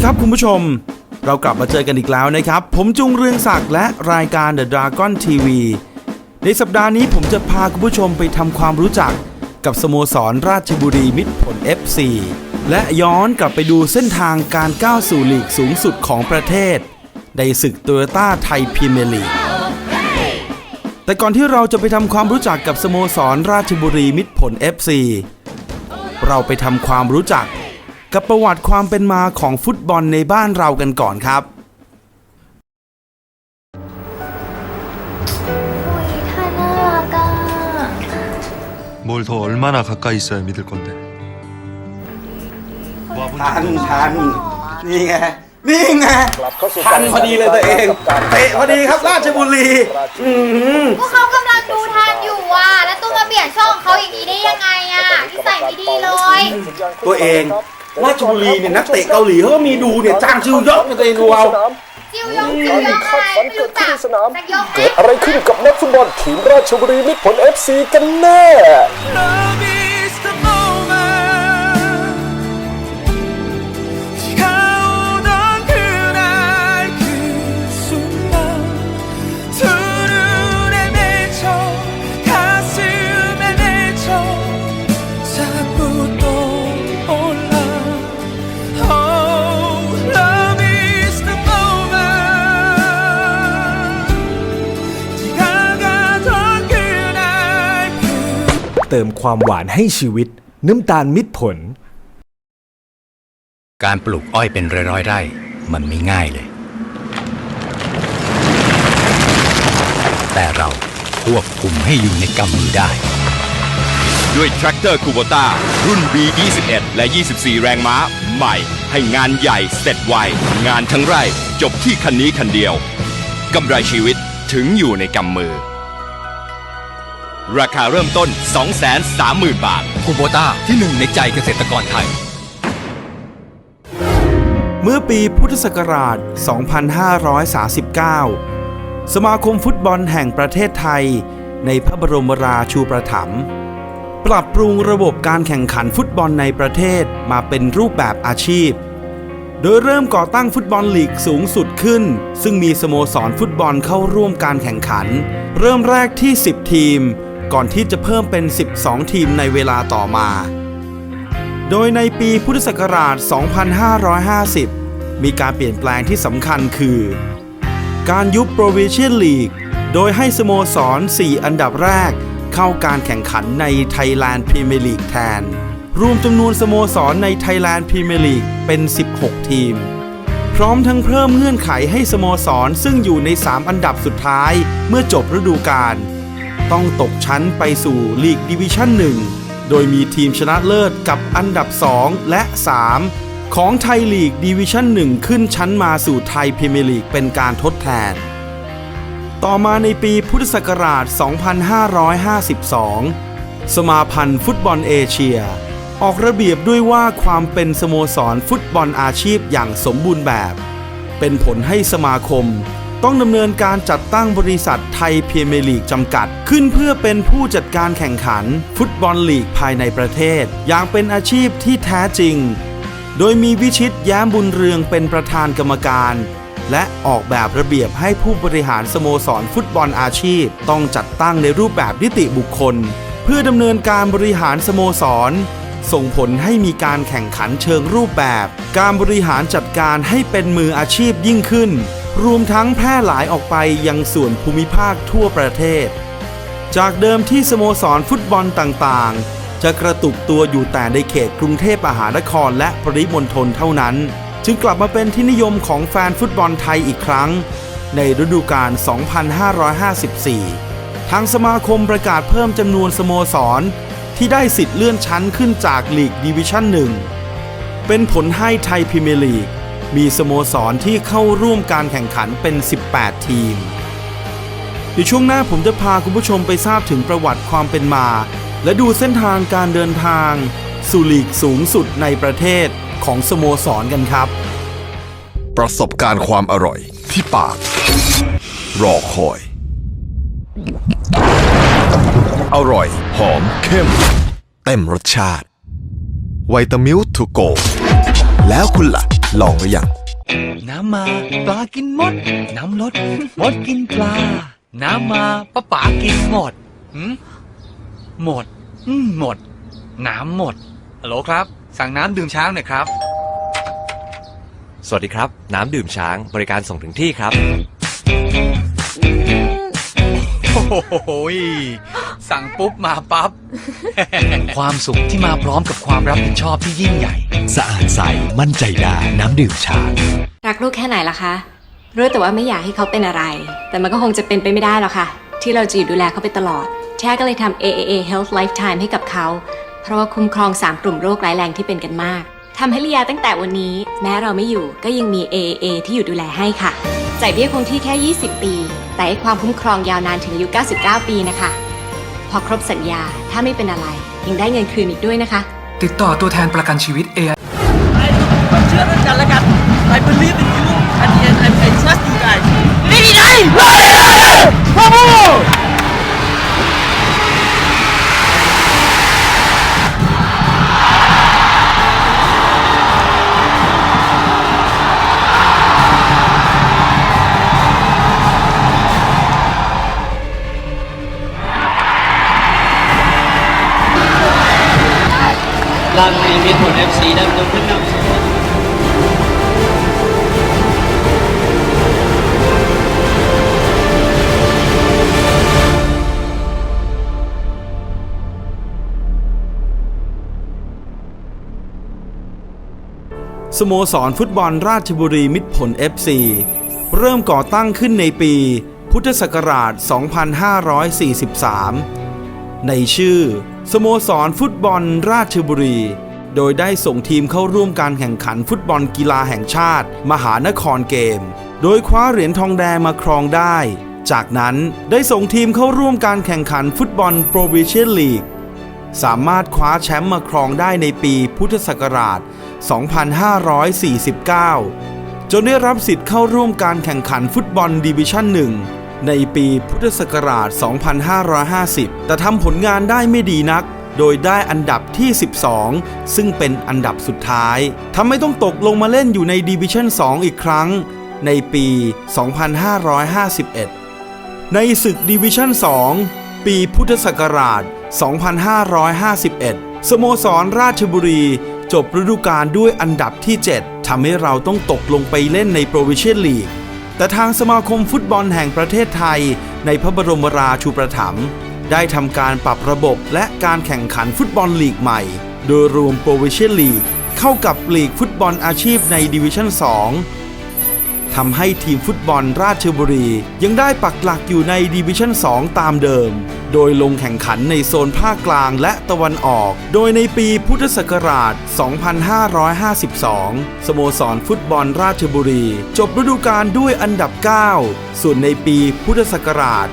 ดีครับคุณผู้ชม เรากลับมาเจอกันอีกแล้วนะครับ ผมจุงเรืองศักดิ์และรายการ The Dragon TV ในสัปดาห์นี้ผมจะพาคุณผู้ชมไปทำความรู้จักกับสโมสรราชบุรีมิตรผล FC และย้อนกลับไปดูเส้นทางการก้าวสู่ลีกสูงสุดของประเทศ ในศึกโตโยต้าไทยพรีเมียร์ลีกแต่ก่อนที่เราจะไปทำความรู้จักกับสโมสรราชบุรีมิตรผล FC เราไปทำความรู้จัก กับประวัติความเป็นมาของฟุตบอลในบ้านเรากันก่อนครับ โอ้ยท่าน่ารักอ่ะ 뭘 더 얼마나 가까이 있어야 믿을 건데? 뭐 와본 ทัน 적도 없어. ทันนี่ไง นี่ไงทันพอดีเลยตัวเองเตะพอดีครับราชบุรี อืม พวกเขากำลังดูทันอยู่อ่ะ แล้วตู้มาเปลี่ยนช่องเขาอย่างนี้ได้ยังไงอ่ะนิสัยไม่ดีเลย ตัวเอง ราชบุรีเนี่ยนักเตะเกาหลีเขาก็มีดูเนี่ยจ้างชิวยกมาตัวเองดูเอา จิวยงจิวยงอะไรไม่รู้จักสักยกไหม เกิดอะไรขึ้นกับนักฟุตบอลทีมราชบุรีมิตรผล FC กันแน่ Love is ความหวานให้ชีวิต น้ำตาลมิตรผล การปลูกอ้อยเป็นร้อยๆไร่ มันไม่ง่ายเลย แต่เราควบคุมให้อยู่ในกำมือได้ ด้วยแทรกเตอร์คูโบต้ารุ่น B21 และ 24 แรงม้า ใหม่ ให้งานใหญ่เสร็จไว งานทั้งไร่จบที่คันนี้คันเดียวกำไรชีวิตถึงอยู่ในกำมือ ราคาเริ่มต้น 230,000 บาทคูโบต้าที่หนึ่งในใจเกษตรกรไทย เมื่อปีพุทธศักราช 2539 สมาคมฟุตบอลแห่งประเทศไทย ในพระบรมราชูปถัมภ์ปรับปรุงระบบการแข่งขันฟุตบอลในประเทศมาเป็นรูปแบบอาชีพ โดยเริ่มก่อตั้งฟุตบอลลีกสูงสุดขึ้น ซึ่งมีสโมสรฟุตบอลเข้าร่วมการแข่งขัน เริ่มแรกที่ 10 ทีม ก่อนที่จะเพิ่มเป็น 12 ทีมในเวลาต่อมา โดยในปีพุทธศักราช 2550 มีการเปลี่ยนแปลงที่สำคัญคือ การยุบโปรวิเชียนลีกโดยให้สโมสร 4 อันดับแรกเข้าการแข่งขันใน Thailand Premier League แทน รวมจำนวนสโมสรใน Thailand Premier League เป็น 16 ทีม พร้อมทั้งเพิ่มเงื่อนไขให้สโมสรซึ่งอยู่ใน 3 อันดับสุดท้าย เมื่อจบฤดูกาล ต้องตกชั้นไปสู่ลีกดิวิชั่น 1 โดยมีทีมชนะเลิศกับอันดับ 2 และ 3 ของไทยลีกดิวิชั่น 1 ขึ้นชั้นมาสู่ไทยพรีเมียร์ลีกเป็นการทดแทน ต่อมาในปีพุทธศักราช 2552 สมาพันธ์ฟุตบอลเอเชีย ออกระเบียบด้วยว่าความเป็นสโมสรฟุตบอลอาชีพอย่างสมบูรณ์แบบ เป็นผลให้สมาคม ต้องดำเนินการจัดตั้งบริษัทไทยเมียร์ลีกจำกัด ขึ้นเพื่อเป็นผู้จัดการแข่งขัน ฟุตบอลลีกภายในประเทศ อย่างเป็นอาชีพที่แท้จริง โดยมีวิชิตแย้มบุญเรืองเป็นประธานกรรมการ และออกแบบระเบียบให้ผู้บริหารสโมสรฟุตบอลอาชีพ ต้องจัดตั้งในรูปแบบนิติบุคคล เพื่อดำเนินการบริหารสโมสรส่งผลให้มีการแข่งขันเชิงรูปแบบ การบริหารจัดการให้เป็นมืออาชีพยิ่งขึ้น รวมทั้งแพร่หลายออกไปยังส่วนภูมิภาคทั่วประเทศ จากเดิมที่สโมสรฟุตบอลต่างๆ จะกระตุกตัวอยู่แต่ในเขตกรุงเทพมหานครและปริมณฑลเท่านั้น จึงกลับมาเป็นที่นิยมของแฟนฟุตบอลไทยอีกครั้ง ในฤดูกาล 2554 ทางสมาคมประกาศเพิ่มจำนวนสโมสร ที่ได้สิทธิ์เลื่อนชั้นขึ้นจากลีกดิวิชั่น1เป็นผลให้ไทยพรีเมียร์ลีก มีสโมสรที่เข้าร่วมการแข่งขันเป็น 18 ทีม เดี๋ยวช่วงหน้าผมจะพาคุณผู้ชมไปทราบถึงประวัติความเป็นมา และดูเส้นทางการเดินทาง สู่ลีกสูงสุดในประเทศของสโมสรกันครับ ประสบการณ์ความอร่อยที่ปาก รอคอย อร่อย หอมเข้ม เต็มรสชาติไวตามิลทูโก แล้วคุณล่ะ ลองหรือยัง น้ำมาปลากินมด น้ำลดมดกินปลา น้ำมาปลาป๋ากินหมดหืมหมดอืมหมด น้ำหมดฮัลโหลครับ สั่งน้ำดื่มช้างหน่อยครับ สวัสดีครับ น้ำดื่มช้างบริการส่งถึงที่ครับโอ้โหยสั่งปุ๊บมาปั๊บ ความสุขที่มาพร้อมกับความรับผิดชอบที่ยิ่งใหญ่ สะอาดใส มั่นใจได้น้ำดื่มช้าง รักลูกแค่ไหนล่ะคะ รู้แต่ว่าไม่อยากให้เขาเป็นอะไร แต่มันก็คงจะเป็นไปไม่ได้หรอกค่ะ ที่เราจะอยู่ดูแลเขาไปตลอดแท้ก็เลยทำ AAA Health Lifetime ให้กับเขา เพราะว่าคุ้มครอง 3 กลุ่มโรคร้ายแรงที่เป็นกันมากทำให้ลียาตั้งแต่วันนี้ แม้เราไม่อยู่ก็ยังมี AAA ที่อยู่ดูแลให้ค่ะจ่ายเบี้ยคงที่แค่ 20 ปี แต่ให้ความคุ้มครองยาวนานถึงอายุ 99 ปีนะคะ พอครบสัญญาถ้าไม่เป็นอะไรยังได้เงินคืนอีกด้วยนะคะ ติดต่อตัวแทนประกันชีวิต AI เชื่อเรื่องกันแล้วกันไปเป็นรีบ สโมสรฟุตบอลราชบุรีมิตรผล FC เริ่มก่อตั้งขึ้นในปี พุทธศักราช 2543 ในชื่อ สโมสรฟุตบอลราชบุรี โดยได้ส่งทีมเข้าร่วมการแข่งขันฟุตบอลกีฬาแห่งชาติ มหานครเกม โดยคว้าเหรียญทองแดงมาครองได้ จากนั้นได้ส่งทีมเข้าร่วมการแข่งขันฟุตบอลโปรวิเชียนลีก สามารถคว้าแชมป์มาครองได้ในปีพุทธศักราช 2549 จนได้รับสิทธิ์เข้าร่วมการแข่งขันฟุตบอลดิวิชั่น 1 ในปีพุทธศักราช 2550 แต่ทำผลงานได้ไม่ดีนัก โดยได้อันดับที่ 12 ซึ่งเป็นอันดับสุดท้ายทำให้ต้องตกลงมาเล่นอยู่ในดิวิชั่น 2 อีกครั้ง ในปี 2551 ในศึกดิวิชั่น 2 ปีพุทธศักราช 2551 สโมสรราชบุรี จบฤดูกาลด้วยอันดับที่ 7 ทำให้เราต้องตกลงไปเล่นในโปรวิเชียนลีก แต่ทางสมาคมฟุตบอลแห่งประเทศไทย ในพระบรมราชูประถมภ์ได้ทำการปรับระบบและการแข่งขันฟุตบอลลีกใหม่ โดยรวมโปรวิเชียนลีกเข้ากับลีกฟุตบอลอาชีพในดิวิชั่น 2 ทำให้ทีมฟุตบอลราชบุรี ยังได้ปักหลักอยู่ในดิวิชั่น 2 ตามเดิม โดยลงแข่งขันในโซนภาคกลางและตะวันออก โดยในปีพุทธศักราช 2552 สโมสรฟุตบอลราชบุรี จบฤดูกาลด้วยอันดับ 9 ส่วนในปีพุทธศักราช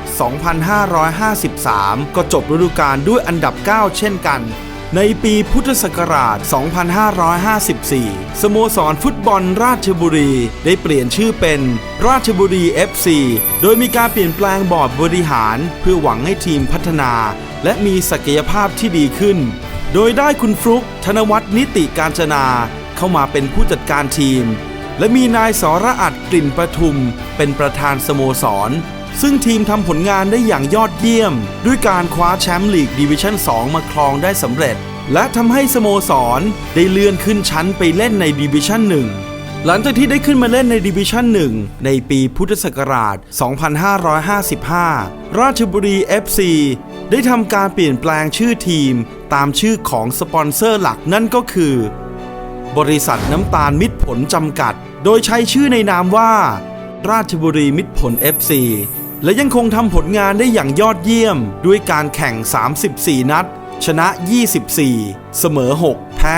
2553 ก็จบฤดูกาลด้วยอันดับ 9 เช่นกัน ในปีพุทธศักราช 2554 สโมสรฟุตบอลราชบุรี ได้เปลี่ยนชื่อเป็นราชบุรี FC โดยมีการเปลี่ยนแปลงบอร์ดบริหาร เพื่อหวังให้ทีมพัฒนา และมีศักยภาพที่ดีขึ้น โดยได้คุณฟลุกธนวัฒนิติการจนา เข้ามาเป็นผู้จัดการทีม และมีนายสระอัดกลิ่นประทุม เป็นประธานสโมสร ซึ่งทีมทำผลงานได้อย่างยอดเยี่ยม ด้วยการคว้าแชมป์ลีกดิวิชั่น 2 มาครองได้สำเร็จ และทำให้สโมสรได้เลื่อนขึ้นชั้นไปเล่นในดิวิชั่น 1หลังจากที่ได้ขึ้นมาเล่นในดิวิชั่น 1 ในปีพุทธศักราช 2555 ราชบุรี FC ได้ทำการเปลี่ยนแปลงชื่อทีมตามชื่อของสปอนเซอร์หลักนั่นก็คือ บริษัทน้ำตาลมิตรผลจำกัด โดยใช้ชื่อในนามว่า ราชบุรีมิตรผล FC และยังคงทำผลงานได้อย่างยอดเยี่ยม ด้วยการแข่ง 34 นัด ชนะ 24 เสมอ 6 แพ้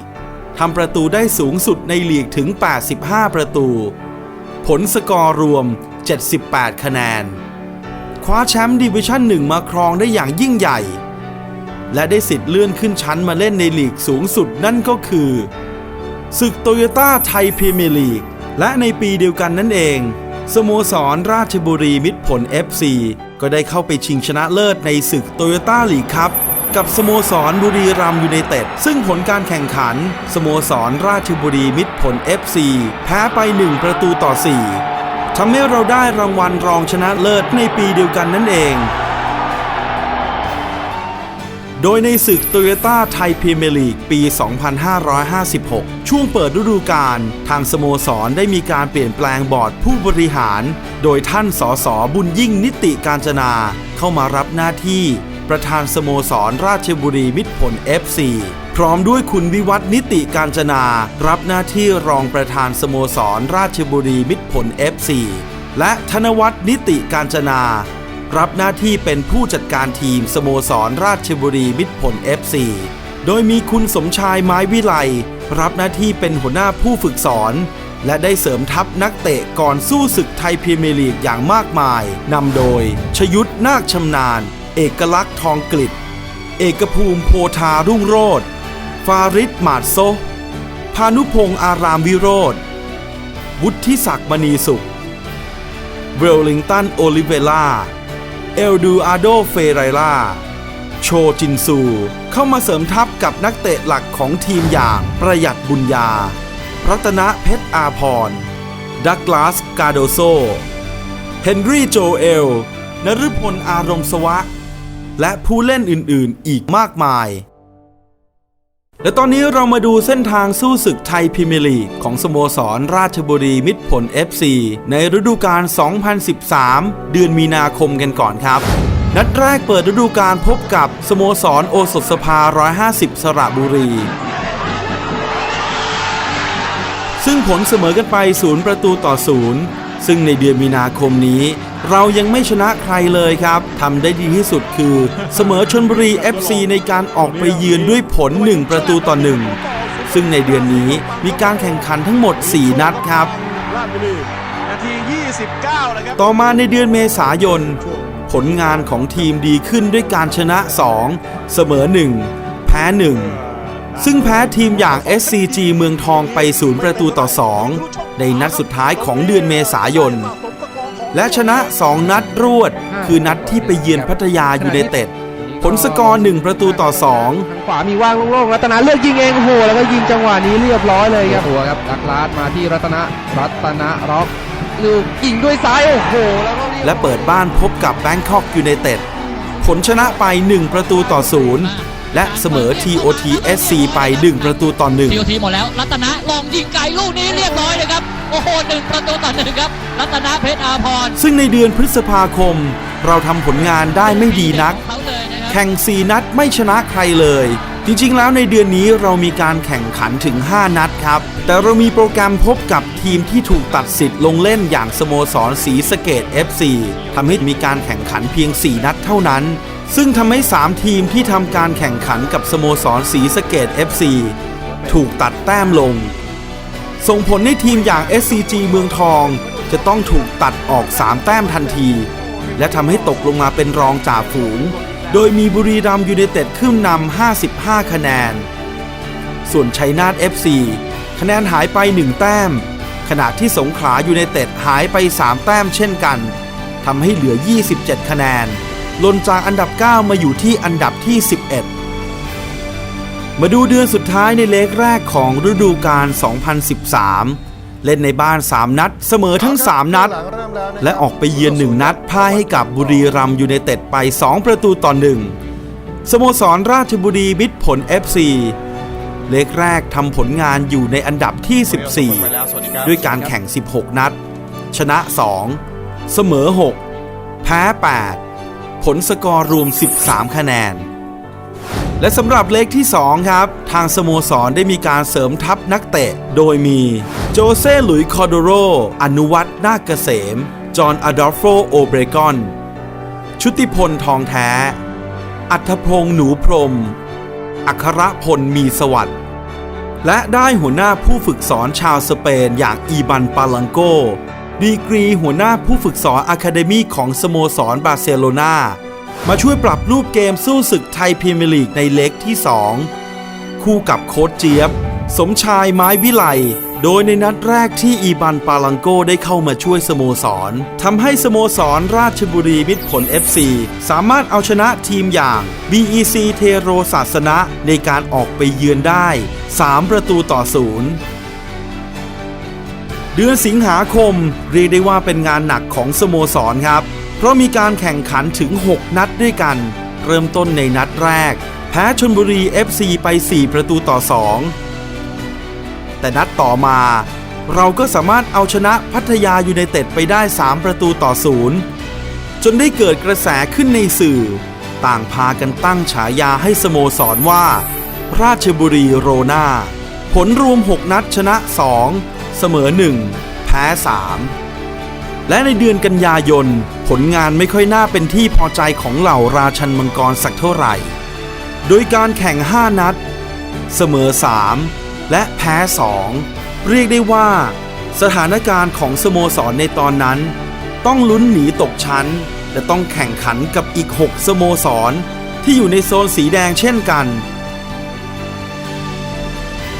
4ทำประตูได้สูงสุดในลีกถึง 85 ประตู ผลสกอร์รวม 78 คะแนน คว้าแชมป์ดิวิชั่น 1 มาครองได้อย่างยิ่งใหญ่ และได้สิทธิ์เลื่อนขึ้นชั้นมาเล่นในลีกสูงสุดนั่นก็คือศึกโตโยต้าไทยพรีเมียร์ลีกและในปีเดียวกันนั่นเอง สโมสรราชบุรีมิตรผล FC ก็ได้เข้าไปชิงชนะเลิศในศึกโตโยต้าลีกครับ กับสโมสรบุรีรัมย์ยูไนเต็ด ซึ่งผลการแข่งขัน สโมสรราชบุรีมิตรผล FC แพ้ไป 1 ประตูต่อ 4ทำให้เราได้รางวัลรองชนะเลิศในปีเดียวกันนั่นเอง โดยในศึกโตโยต้าไทยพรีเมียร์ลีกปี 2556 ช่วงเปิดฤดูกาลทางสโมสรได้มีการเปลี่ยนแปลงบอร์ดผู้บริหาร โดยท่านสสบุญยิ่งนิติการจนา เข้ามารับหน้าที่ ประธานสโมสรราชบุรีมิตรผล FC พร้อมด้วยคุณวิวัฒนิติการจนา รับหน้าที่รองประธานสโมสรราชบุรีมิตรผล FC และธนวัฒน์นิติการจนา รับหน้าที่เป็นผู้จัดการทีมสโมสรราชบุรีมิตรผล FC โดยมีคุณสมชายไม้วิไลรับหน้าที่เป็นหัวหน้าผู้ฝึกสอน และได้เสริมทัพนักเตะก่อนสู้ศึกไทยพรีเมียร์ลีกอย่างมากมายนำโดย ชยุทธนาคชำนาญ เอกลักษณ์ทองกลิตเอกภูมิโพธารุ่งโรธฟาริดมาดโซพานุพงษ์อารามวิโรธวุฒิศักดิ์มณีสุข เวลลิงตันโอลิเวล่า เอลดูอาโดเฟเรล่า โชจินซู เข้ามาเสริมทัพกับนักเตะหลักของทีมอย่างประหยัดบุญญา รัตนะเพชรอาพร ดักลาสกาโดโซ เฮนรี่โจเอล นฤพลอารมณ์สวะ และผู้เล่นอื่นๆ อีกมากมาย และตอนนี้เรามาดูเส้นทางสู้ศึกไทยพรีเมียร์ลีกของสโมสรราชบุรีมิตรผล FC ในฤดูกาล 2013 เดือนมีนาคมกันก่อนครับ นัดแรกเปิดฤดูกาลพบกับสโมสรโอสถสภา 150 สระบุรี ซึ่งผลเสมอกันไปศูนย์ประตูต่อศูนย์ซึ่งในเดือนมีนาคมนี้ เรายังไม่ชนะใครเลยครับทำได้ดีที่สุดคือ เสมอชนบุรี FC ในการออกไปเยือนด้วยผล 1 ประตูต่อ 1 ซึ่งในเดือนนี้มีการแข่งขันทั้งหมด 4 นัดครับนาที 29นะครับต่อมาในเดือนเมษายน ผลงานของทีมดีขึ้นด้วยการชนะ 2 เสมอ 1 แพ้ 1 ซึ่งแพ้ทีมอย่าง SCG เมืองทองไป 0 ประตูต่อ 2 ในนัดสุดท้ายของเดือนเมษายน และชนะ 2 นัดรวด คือนัดที่ไปเยือนพัทยายูไนเต็ดผลสกอร์1ประตูต่อ2ขวามีว่างโล่งๆรัตนาเลือกยิงเองโอ้โหแล้วก็ยิงจังหวะนี้เรียบร้อยเลยครับหัวครับดักลาดมาที่รัตนะรัตนะร็อกลูกยิงด้วยซ้ายโอ้โหแล้วก็และเปิดบ้านพบกับแบงคอกยูไนเต็ดผลชนะไป 1 ประตูต่อ 0 และเสมอ TOT SC ไป 1 ประตูต่อทีโอทีหมดแล้ว รัตนะลองยิงไกลลูกนี้เรียบร้อยเลยครับ โอ้โหหนึ่งประตูต่อหนึ่งครับ รัตนะเพชรอาพร1ซึ่งในเดือนพฤษภาคม เราทำผลงานได้ไม่ดีนักแข่ง 4 นัดไม่ชนะใครเลย จริงๆ แล้วในเดือนนี้เรามีการแข่งขันถึง 5 นัดครับ แต่เรามีโปรแกรมพบกับทีมที่ถูกตัดสิทธิ์ลงเล่นอย่างสโมสรสีสะเกต FC ทำให้มีการแข่งขันเพียง 4 นัดเท่านั้น ซึ่งทำให้ 3 ทีมที่ทำการแข่งขันกับสโมสรสีสะเกต FC ถูกตัดแต้มลง ส่งผลให้ทีมอย่าง SCG เมืองทอง จะต้องถูกตัดออก 3 แต้มทันที และทำให้ตกลงมาเป็นรองจ่าฝูง โดยมีบุรีรัมย์ยูไนเต็ดขึ้นนำ 55 คะแนน ส่วนชัยนาท FC คะแนนหายไป 1 แต้ม ขณะที่สงขลายูไนเต็ดหายไป 3 แต้มเช่นกันทำให้เหลือ 27 คะแนน ลนจากอันดับ 9 มาอยู่ที่อันดับที่ 11 มาดูเดือนสุดท้ายในเลกแรกของฤดูกาล 2013 เล่นในบ้าน 3 นัด เสมอทั้ง 3 นัด และออกไปเยือน 1 นัดพ่ายให้กับบุรีรัมยูไนเต็ดไป 2 ประตูต่อ1สโมสรราชบุรีมิตรผล FC เลกแรกทำผลงานอยู่ในอันดับที่ 14 ด้วยการแข่ง 16 นัด ชนะ 2 เสมอ 6 แพ้ 8 ผลสกอร์รวม 13 คะแนน และสำหรับเลขที่ 2 ครับ ทางสโมสรได้มีการเสริมทัพนักเตะ โดยมี โจเซ่หลุยคอโดโร อนุวัฒน์นาเกษม จอห์นอดอลโฟโอเบรกอน ชุติพลทองแท้ อัธพงษ์หนูพรม อัครพลมีสวัสดิ์และได้หัวหน้าผู้ฝึกสอนชาวสเปนอย่างอีบันปาลังโก ดีกรีหัวหน้าผู้ฝึกสอนอะคาเดมีของสโมสรบาร์เซโลนามาช่วยปรับรูปเกมสู้ศึกไทยพรีเมียร์ลีกในเล็กที่ 2 คู่กับโค้ชเจี๊ยบ สมชายไม้วิไล โดยในนัดแรกที่อีบันปาลังโกได้เข้ามาช่วยสโมสรทำให้สโมสรราชบุรีมิตรผล FC สามารถเอาชนะทีมอย่าง BEC เทโรศาสนะในการออกไปเยือนได้ 3 ประตูต่อศูนย์ เดือนสิงหาคมเรียกได้ว่าเป็นงานหนักของสโมสรครับ เพราะมีการแข่งขันถึง 6 นัดด้วยกัน เริ่มต้นในนัดแรก แพ้ชนบุรี FC ไป 4 ประตูต่อ 2 แต่นัดต่อมา เราก็สามารถเอาชนะพัทยายูไนเต็ดไปได้ 3 ประตูต่อ 0 จนได้เกิดกระแสขึ้นในสื่อ ต่างพากันตั้งฉายาให้สโมสรว่า ราชบุรีโรนาผลรวม 6 นัดชนะ 2 เสมอ 1 แพ้ 3 และในเดือนกันยายน ผลงานไม่ค่อยน่าเป็นที่พอใจของเหล่าราชันมังกรสักเท่าไหร่ โดยการแข่ง 5 นัด เสมอ 3 และแพ้ 2 เรียกได้ว่า สถานการณ์ของสโมสรในตอนนั้น ต้องลุ้นหนีตกชั้น และต้องแข่งขันกับอีก 6 สโมสร ที่อยู่ในโซนสีแดงเช่นกัน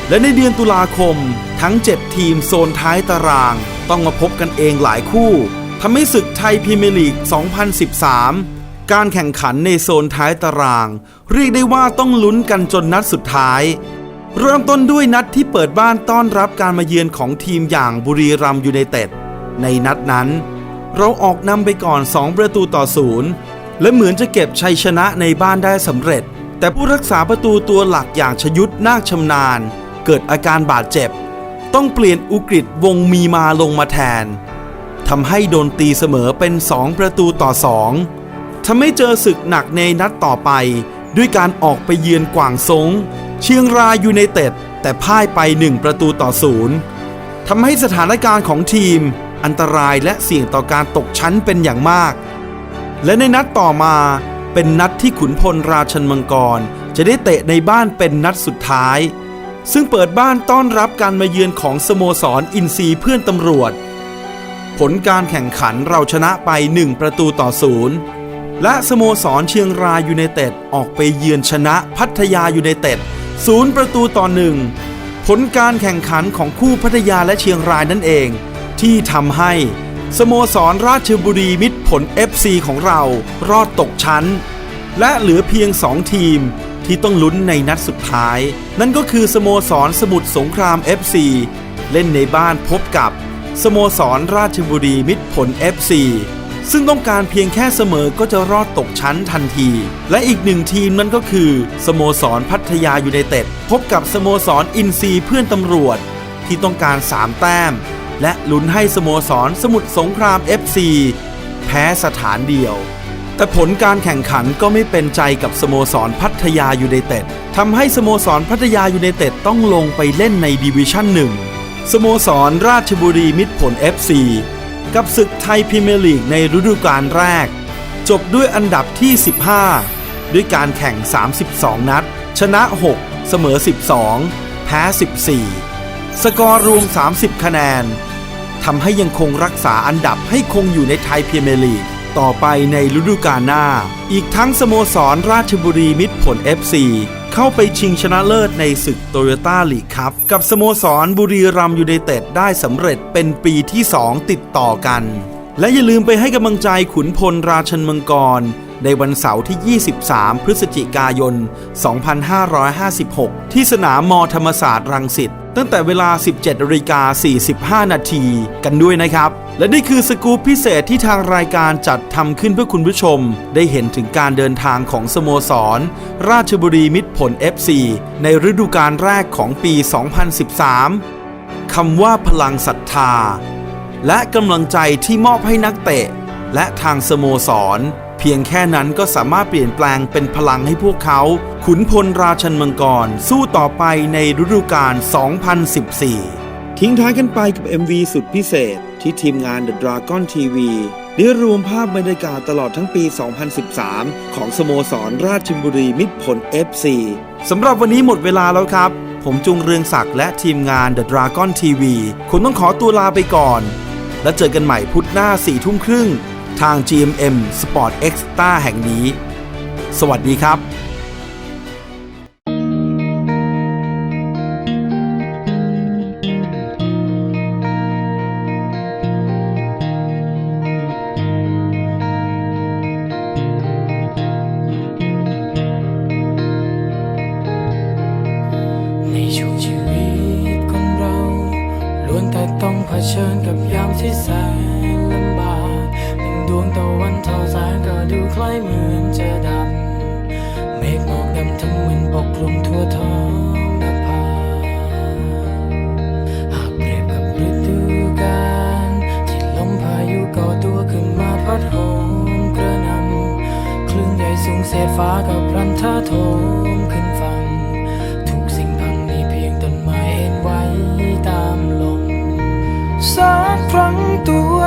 และในเดือนตุลาคม ทั้ง 7 ทีมโซนท้ายตาราง ต้องมาพบกันเองหลายคู่ทำให้ศึกไทยพรีเมียร์ลีก 2013 การแข่งขันในโซนท้ายตาราง เรียกได้ว่าต้องลุ้นกันจนนัดสุดท้าย เริ่มต้นด้วยนัดที่เปิดบ้านต้อนรับการมาเยือนของทีมอย่างบุรีรัมย์ยูไนเต็ดในนัดนั้น เราออกนำไปก่อน 2 ประตูต่อศูนย์และเหมือนจะเก็บชัยชนะในบ้านได้สำเร็จ แต่ผู้รักษาประตูตัวหลักอย่างชยุทธนาคชำนาญ เกิดอาการบาดเจ็บ ต้องเปลี่ยนอุกฤษวงมีมาลงมาแทนทำให้โดนตีเสมอเป็น 2 ประตูต่อ 2ทำให้เจอศึกหนักในนัดต่อไป ด้วยการออกไปเยือนกวางซงเชียงรายยูไนเต็ดแต่พ่ายไป 1 ประตูต่อศูนย์ทำให้สถานการณ์ของทีม อันตรายและเสี่ยงต่อการตกชั้นเป็นอย่างมาก และในนัดต่อมาเป็นนัดที่ขุนพลราชันมังกร จะได้เตะในบ้านเป็นนัดสุดท้าย ซึ่งเปิดบ้านต้อนรับการมาเยือนของสโมสรอินซีเพื่อนตำรวจ ผลการแข่งขันเราชนะไป 1 ประตูต่อศูนย์และสโมสรเชียงรายยูไนเต็ดออกไปเยือนชนะพัทยายูไนเต็ดศูนย์ประตูต่อหนึ่งผลการแข่งขันของคู่พัทยาและเชียงรายนั่นเอง ที่ทำให้สโมสรราชบุรีมิตรผล FC ของเรารอดตกชั้น และเหลือเพียง 2 ทีม ที่ต้องลุ้นในนัดสุดท้าย นั่นก็คือสโมสรสมุทรสงคราม FC เล่นในบ้านพบกับ สโมสรราชบุรีมิตรผล FC ซึ่งต้องการเพียงแค่เสมอก็จะรอดตกชั้นทันที และอีกหนึ่งทีมนั่นก็คือ สโมสรพัทยายูไนเต็ดพบกับสโมสรอินซีเพื่อนตำรวจ ที่ต้องการ 3 แต้ม และลุ้นให้สโมสรสมุทรสงคราม FC แพ้สถานเดียว แต่ผลการแข่งขันก็ไม่เป็นใจกับสโมสรพัทยายูไนเต็ดทำให้สโมสรพัทยายูไนเต็ดต้องลงไปเล่นในดิวิชั่นหนึ่งสโมสรราชบุรีมิตรผล FC กับศึกไทยพรีเมียร์ลีกในฤดูกาลแรก จบด้วยอันดับที่ 15 ด้วยการแข่ง 32 นัด ชนะ 6 เสมอ 12 แพ้ 14 สกอร์รวม 30 คะแนนทำให้ยังคงรักษาอันดับให้คงอยู่ในไทยพรีเมียร์ลีก ต่อไปในฤดูกาลหน้า อีกทั้งสโมสรราชบุรีมิตรผล FC เข้าไปชิงชนะเลิศในศึกโตโยต้าลีกครับ กับสโมสรบุรีรัมยูไนเต็ดได้สำเร็จเป็นปีที่ 2 ติดต่อกัน และอย่าลืมไปให้กำลังใจขุนพลราชันมังกร ในวันเสาร์ที่ 23 พฤศจิกายน 2556 ที่สนามมอธรรมศาสตร์รังสิตตั้งแต่เวลา 17นาฬิกา45 นาทีกันด้วยนะครับ และนี่คือสกู๊ปพิเศษที่ทางรายการจัดทำขึ้นเพื่อคุณผู้ชม ได้เห็นถึงการเดินทางของสโมสร ราชบุรีมิตรผล FC ในฤดูกาลแรกของปี 2013 คำว่าพลังศรัทธา และกำลังใจที่มอบให้นักเตะ และทางสโมสร พียงแค่นั้นก็สามารถเปลี่ยนแปลงเป็นพลังให้พวกเขา ขุนพลราชันมังกร สู้ต่อไปในฤดูกาล 2014 ทิ้งท้ายกันไปกับ MV สุดพิเศษ ที่ทีมงาน The Dragon TV ได้รวมภาพบรรยากาศตลอดทั้งปี 2013 ของสโมสรราชบุรีมิตรผล FC สำหรับวันนี้หมดเวลาแล้วครับ ผมจุงเรืองศักดิ์และทีมงาน The Dragon TV คุณต้องขอตัวลาไปก่อน แล้วเจอกันใหม่พุธหน้า4ทุ่มครึ่ง ทาง GMM Sport Extra แห่งนี้ สวัสดีครับ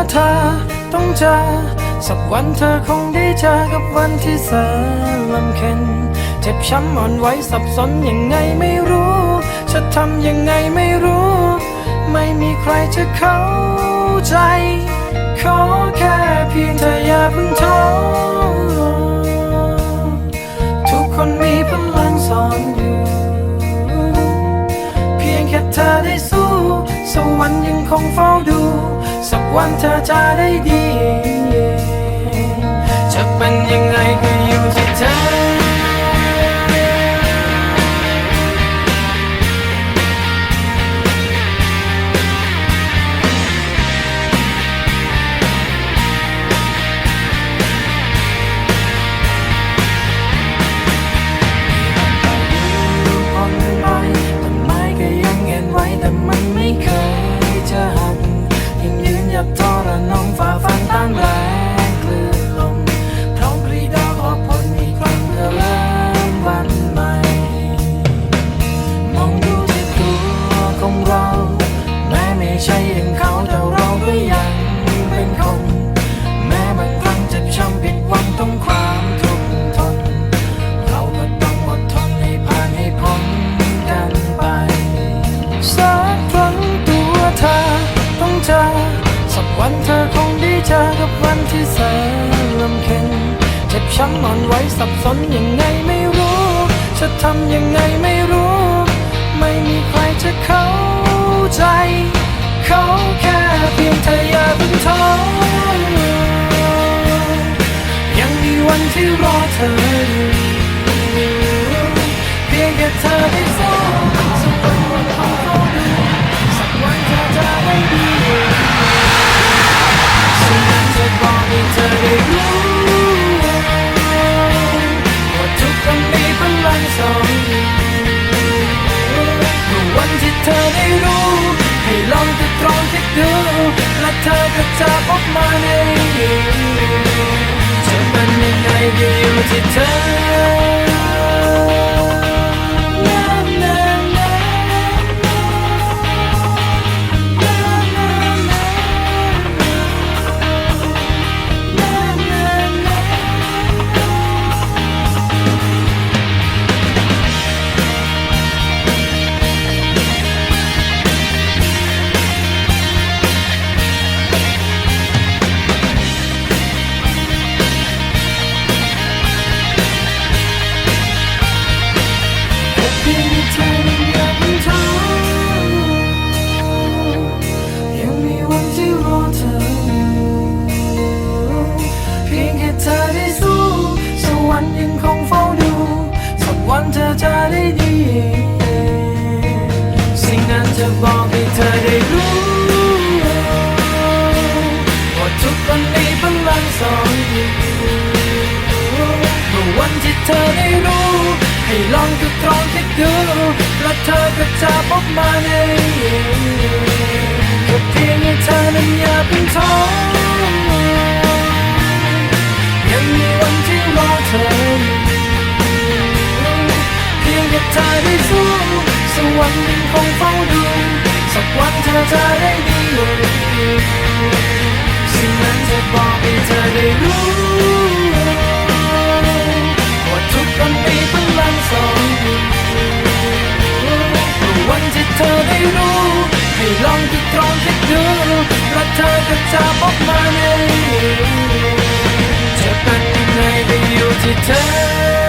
เธอต้องเจอ สักวันเธอคงได้เจอกับวันที่แสนลำเค็ญเจ็บช้ำอ่อนไหวสับสนยังไงไม่รู้ จะทำยังไงไม่รู้ ไม่มีใครจะเข้าใจ ขอแค่เพียงเธออย่าเพิ่งท้อทุกคนมีพลังซ่อนอยู่ เพียงแค่เธอได้สู้ สวรรค์ยังคงเฝ้าดู สักวันเธอจะได้ดี จะเป็นยังไงก็อยู่ที่เธอ ช้ำอ่อนไหวสับสนยังไงไม่รู้ จะทำยังไงไม่รู้ ไม่มีใครจะเข้าใจ เขาแค่เพียงเธออย่าเพิ่งท้อยังมีวันที่รอเธออยู่เพียงแค่เธอได้สู้สักวันวันของเขาดูสักวันเธอจะได้ดีสิ่งนั้นจะบอกให้เธอได้รู้ พลังสองอยู่เมื่อวันที่เธอได้รู้ ให้ลองจะตรองคิดดูและเธอก็จะพบมาในจะเป็นยังไงก็อยู่ที่เธอ ดูและเธอก็จะพบมาในแค่เพียงให้เธอนั้นอย่าเพิ่งท้อยังมีวันที่รอเธอเพียงแค่เธอได้สู้สวรรค์ยังคงเฝ้าดูสักวันเธอจะได้ดีสิ่งนั้นจะบอกให้เธอได้รู้ ลองติดตรองคิดดูและเธอก็จะพบมาในจะเป็นยังไงก็อยู่ที่เธอ